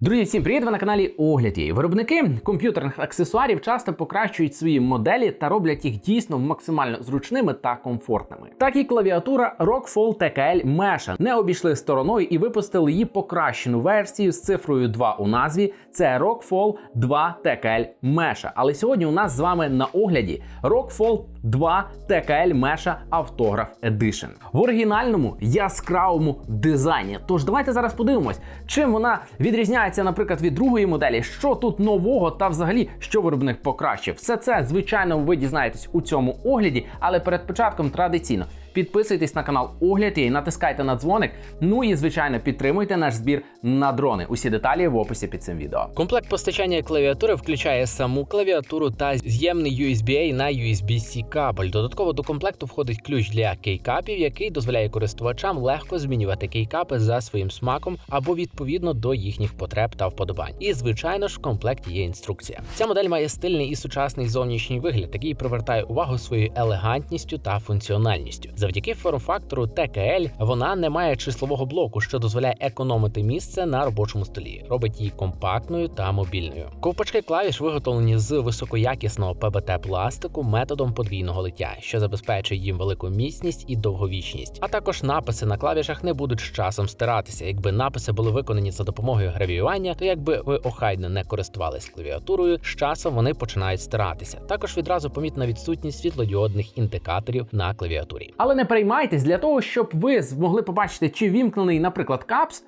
Друзі, всім привіт! Ви на каналі Огляді. Виробники комп'ютерних аксесуарів часто покращують свої моделі та роблять їх дійсно максимально зручними та комфортними. Так і клавіатура Rockfall TKL Mesh не обійшли стороною і випустили її покращену версію з цифрою 2 у назві. Це Rockfall 2 TKL Mesh. Але сьогодні у нас з вами на огляді Rockfall 2 TKL Mesh Autograph Edition в оригінальному яскравому дизайні. Тож давайте зараз подивимось, чим вона відрізняється, наприклад, від другої моделі, що тут нового та взагалі що виробник покращив. Все це, звичайно, ви дізнаєтесь у цьому огляді, але перед початком традиційно. Підписуйтесь на канал Огляд і натискайте на дзвоник. Ну і звичайно підтримуйте наш збір на дрони. Усі деталі в описі під цим відео. Комплект постачання клавіатури включає саму клавіатуру та з'ємний USB-A на USB-C кабель. Додатково до комплекту входить ключ для кейкапів, який дозволяє користувачам легко змінювати кейкапи за своїм смаком або відповідно до їхніх потреб та вподобань. І звичайно ж в комплекті є інструкція. Ця модель має стильний і сучасний зовнішній вигляд, який привертає увагу своєю елегантністю та функціональністю. Завдяки форм-фактору TKL вона не має числового блоку, що дозволяє економити місце на робочому столі, робить її компактною та мобільною. Ковпачки клавіш виготовлені з високоякісного ПБТ пластику методом подвійного лиття, що забезпечує їм велику міцність і довговічність. А також написи на клавішах не будуть з часом стиратися. Якби написи були виконані за допомогою гравіювання, то якби ви охайно не користувались клавіатурою, з часом вони починають стиратися. Також відразу помітна відсутність світлодіодних індикаторів на клавіатурі. Але не переймайтесь. Для того, щоб ви змогли побачити, чи вімкнений, наприклад, капс,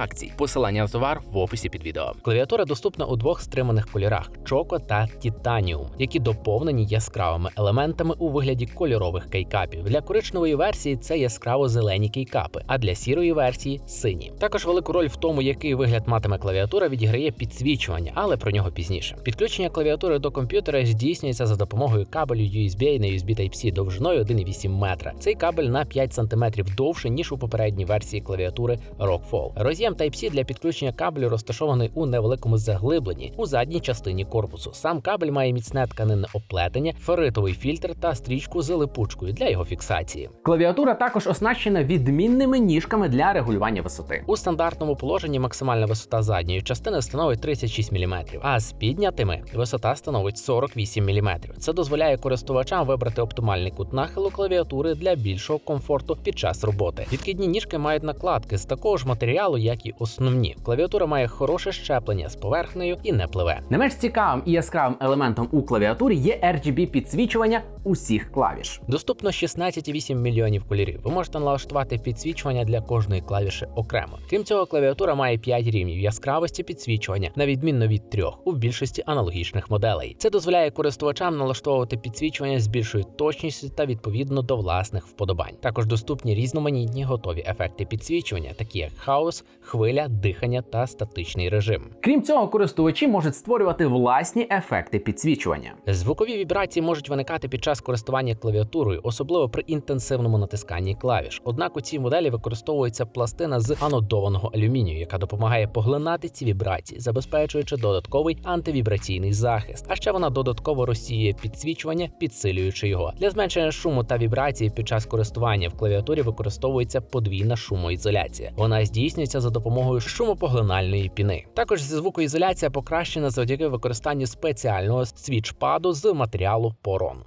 акцій. Посилання на товар в описі під відео. Клавіатура доступна у двох стриманих кольорах чоко та титаніум, які доповнені яскравими елементами у вигляді кольорових кейкапів. Для коричневої версії це яскраво зелені кейкапи, а для сірої версії сині. Також велику роль в тому, який вигляд матиме клавіатура, відіграє підсвічування, але про нього пізніше. Підключення клавіатури до комп'ютера здійснюється за допомогою кабелю USB на USB Type-C довжиною 1,8 метра. Цей кабель на 5 см довше ніж у попередній версії клавіатури Rockfall. Роз'єм Type-C для підключення кабелю розташований у невеликому заглибленні у задній частині корпусу. Сам кабель має міцне тканинне оплетення, ферритовий фільтр та стрічку з липучкою для його фіксації. Клавіатура також оснащена відмінними ніжками для регулювання висоти. У стандартному положенні максимальна висота задньої частини становить 36 мм, а з піднятими висота становить 48 мм. Це дозволяє користувачам вибрати оптимальний кут нахилу клавіатури для більшого комфорту під час роботи. Відкидні ніжки мають накладки з такого ж матеріалу, як і основні. Клавіатура має хороше щеплення з поверхнею і не пливе. Не менш цікавим і яскравим елементом у клавіатурі є RGB підсвічування усіх клавіш. Доступно 16,8 мільйонів кольорів. Ви можете налаштувати підсвічування для кожної клавіші окремо. Крім цього, клавіатура має 5 рівнів яскравості підсвічування, на відмінно від трьох у більшості аналогічних моделей. Це дозволяє користувачам налаштовувати підсвічування з більшою точністю та відповідно до власних вподобань. Також доступні різноманітні готові ефекти підсвічування, такі як хаос, хвиля, дихання та статичний режим. Крім цього, користувачі можуть створювати власні ефекти підсвічування. Звукові вібрації можуть виникати під час користування клавіатурою, особливо при інтенсивному натисканні клавіш. Однак у цій моделі використовується пластина з анодованого алюмінію, яка допомагає поглинати ці вібрації, забезпечуючи додатковий антивібраційний захист. А ще вона додатково розсіює підсвічування, підсилюючи його. Для зменшення шуму та вібрації під час користування в клавіатурі використовується подвійна шумоізоляція. Вона здійснюється за допомогою шумопоглинальної піни. Також звукоізоляція покращена завдяки використанню спеціального свічпаду з матеріалу порон.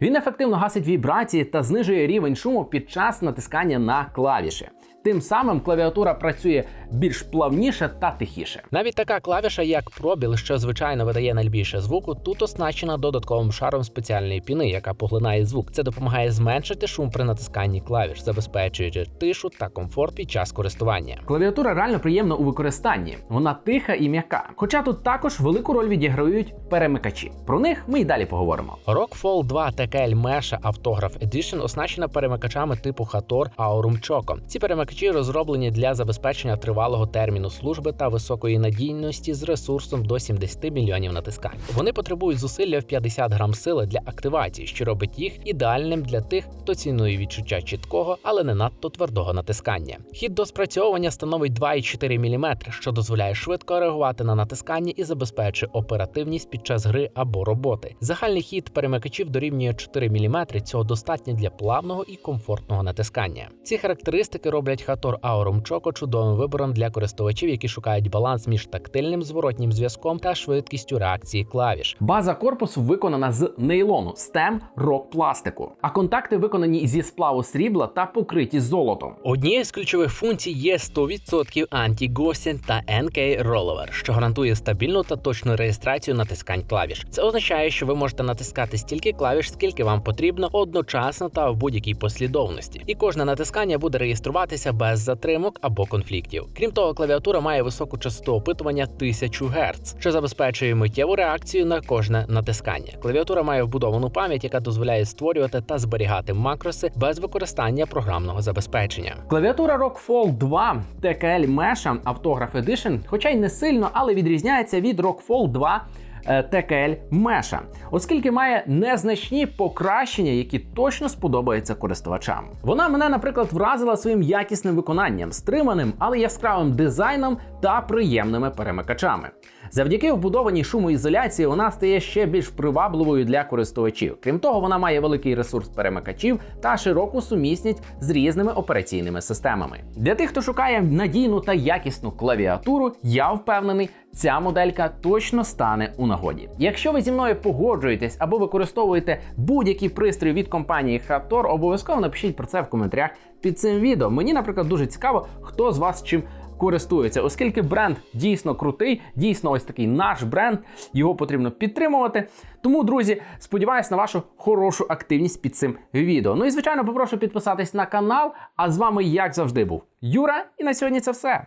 Він ефективно гасить вібрації та знижує рівень шуму під час натискання на клавіші. Тим самим клавіатура працює більш плавніше та тихіше. Навіть така клавіша, як пробіл, що звичайно видає найбільше звуку, тут оснащена додатковим шаром спеціальної піни, яка поглинає звук. Це допомагає зменшити шум при натисканні клавіш, забезпечуючи тишу та комфорт під час користування. Клавіатура реально приємна у використанні. Вона тиха і м'яка. Хоча тут також велику роль відіграють перемикачі. Про них ми й далі поговоримо. Rockfall 2 TKL Mesh Автограф Edition оснащена перемикачами типу Hator Aurum Choco. Ці перемикачі розроблені для забезпечення тривалого терміну служби та високої надійності з ресурсом до 70 мільйонів натискань. Вони потребують зусилля в 50 грам сили для активації, що робить їх ідеальним для тих, хто цінує відчуття чіткого, але не надто твердого натискання. Хід до спрацьовування становить 2,4 мм, що дозволяє швидко реагувати на натискання і забезпечує оперативність під час гри або роботи. Загальний хід перемикачів дорівнює 4 мм, Цього достатньо для плавного і комфортного натискання. Ці характеристики роблять Hator Aurum Choco чудовим вибором для користувачів, які шукають баланс між тактильним зворотнім зв'язком та швидкістю реакції клавіш. База корпусу виконана з нейлону, стем рок пластику, а контакти виконані зі сплаву срібла та покриті золотом. Однією з ключових функцій є 100% анті-госінь та NK Rollover, що гарантує стабільну та точну реєстрацію натискань клавіш. Це означає, що ви можете натискати стільки клавіш, скільки вам потрібно одночасно та в будь-якій послідовності, і кожне натискання буде реєструватися без затримок або конфліктів. Крім того, клавіатура має високу частоту опитування 1000 Гц, що забезпечує миттєву реакцію на кожне натискання. Клавіатура має вбудовану пам'ять, яка дозволяє створювати та зберігати макроси без використання програмного забезпечення. Клавіатура Rockfall 2 TKL Mesh Автограф Edition, хоча й не сильно, але відрізняється від Rockfall 2 е, TKL Mesh, оскільки має незначні покращення, які точно сподобаються користувачам. Вона мене, наприклад, вразила своїм якісним виконанням, стриманим, але яскравим дизайном та приємними перемикачами. Завдяки вбудованій шумоізоляції вона стає ще більш привабливою для користувачів. Крім того, вона має великий ресурс перемикачів та широку сумісність з різними операційними системами. Для тих, хто шукає надійну та якісну клавіатуру, я впевнений, ця моделька точно стане у нагоді. Якщо ви зі мною погоджуєтесь або використовуєте будь-який пристрій від компанії Hator, обов'язково напишіть про це в коментарях під цим відео. Мені, наприклад, дуже цікаво, хто з вас чим користується, оскільки бренд дійсно крутий, дійсно ось такий наш бренд, його потрібно підтримувати. Тому, друзі, сподіваюся на вашу хорошу активність під цим відео. Ну і звичайно, попрошу підписатись на канал. А з вами, як завжди, був Юра, і на сьогодні це все.